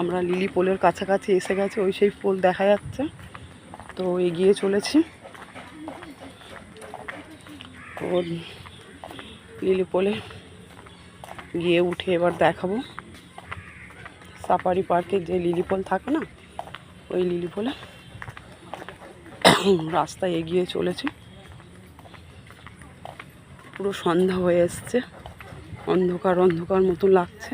আমরা লিলি পোলের কাছাকাছি এসে গেছে, ওই সেই পোল দেখা যাচ্ছে। তো এগিয়ে চলেছি। তো লিলি পোলে গিয়ে উঠে এবার দেখাবো। সাফারি পার্কে যে লিলি পোল থাকে না, ওই লিলি পোলে রাস্তায় এগিয়ে চলেছি। পুরো সন্ধ্যা হয়ে এসছে। অন্ধকার অন্ধকার মতো লাগছে।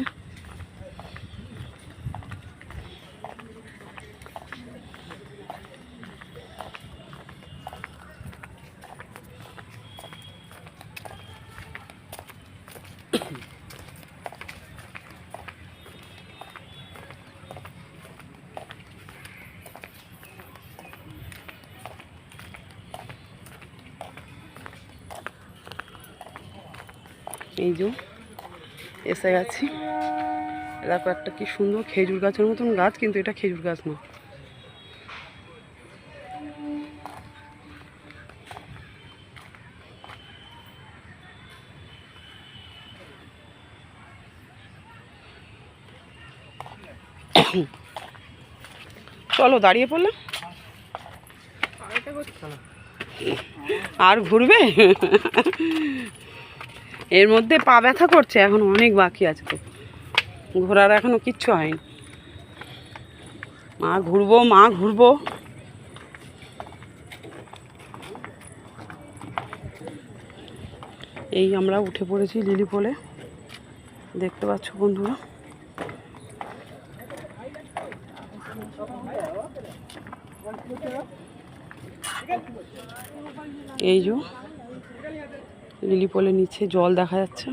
এই যে এসে গেছি। দেখো একটা কি সুন্দর খেজুর গাছের মতন গাছ কিন্তু এটা খেজুর গাছ না। চলো দাঁড়িয়ে পড়লাম আর ঘুরবে? এর মধ্যে পা ব্যথা করছে, এখন অনেক বাকি আছে তো। ঘোরার এখনও কিচ্ছু হয়নি। মা ঘুরবো মা ঘুরবো। এই আমরা উঠে পড়েছি লিলি পোলে। দেখতে পাচ্ছ বন্ধুরা। এই যে লিলি পোলের নিচে জল দেখা যাচ্ছে।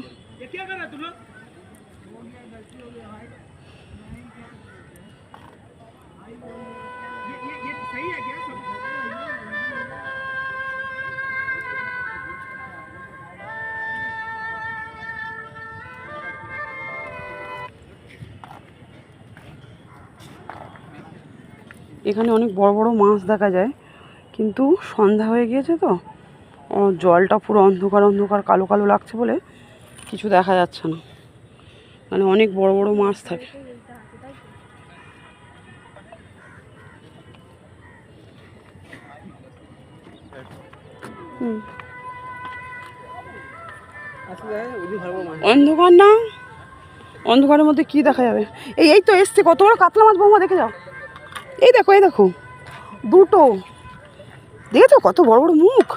এখানে অনেক বড় বড় মাছ দেখা যায়, কিন্তু সন্ধ্যা হয়ে গিয়েছে তো। জলটা পুরো অন্ধকার অন্ধকার, কালো কালো লাগছে বলে কিছু দেখা যাচ্ছে না। মানে অনেক বড় বড় মাছ থাকে। অন্ধকার না? অন্ধকারের মধ্যে কি দেখা যাবে? এই এই তো এসছে, কত বড় কাতলা মাছ বৌমা দেখে যাও। এই দেখো এই দেখো। দুটো। দেখেছ কত বড় বড় মুখ?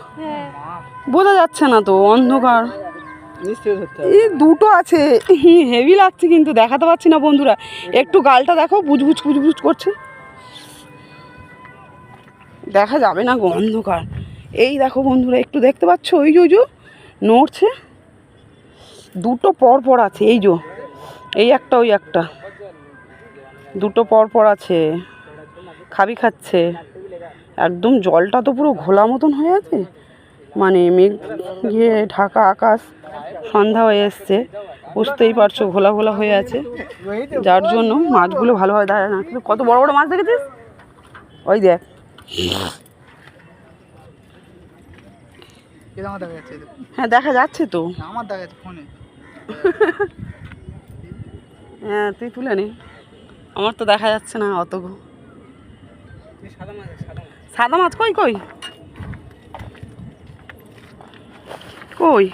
বোঝা যাচ্ছে না তো অন্ধকার। এই দুটো আছে। হেভি লাগছে কিন্তু দেখাতে পাচ্ছি না বন্ধুরা। একটু গালটা দেখো বুজবুজ বুজবুজ করছে। দেখা যাবে না গো অন্ধকার। এই দেখো বন্ধুরা একটু দেখতে পাচ্ছ? ওই যে ওই যে নড়ছে। দুটো পর পর আছে এই যে। এই একটা ওই একটা। দুটো পর পর আছে। খাবি খাচ্ছে। একদম জলটা তো পুরো ঘোলা মতন হয়ে আছে। মানে মেঘ গিয়ে ঢাকা আকাশ সন্ধ্যা হয়ে এসছে। বুঝতেই পারছ ঘোলা ঘোলা হয়ে আছে। যার জন্য মাছগুলো ভালোভাবে দেখা যায় না। কিন্তু কত বড় বড় মাছ দেখেছিস? ওই দেখ। হ্যাঁ দেখা যাচ্ছে তো। আমার দেখা যাচ্ছে ফোনে। হ্যাঁ তুই তুলে নে। আমার তো দেখা যাচ্ছে না অত। সাদা মাছ সাদা মাছ। সাদা মাছ কই কই? কই?